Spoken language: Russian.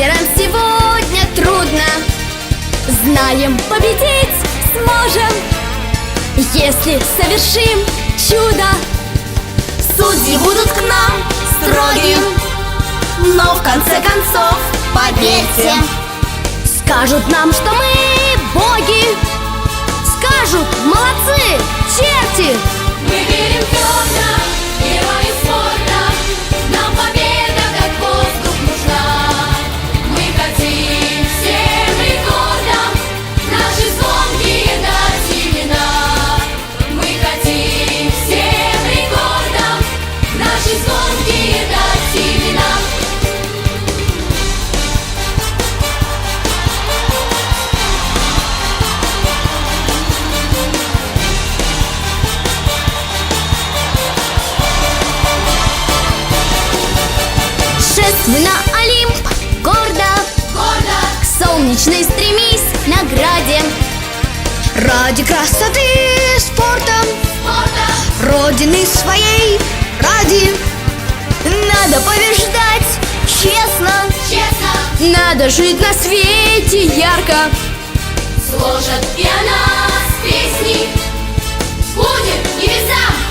Лидерам сегодня трудно. Знаем, победить сможем. Если совершим чудо Судьи будут к нам строгим. Но в конце концов, поверьте Скажут нам, что мы Шествуй на Олимп, гордо. Гордо, К солнечной стремись награде. Ради красоты спортом спорта. Родины своей ради. Надо побеждать честно. Честно. Надо жить на свете ярко. Сложат и о нас песни. Будет небесам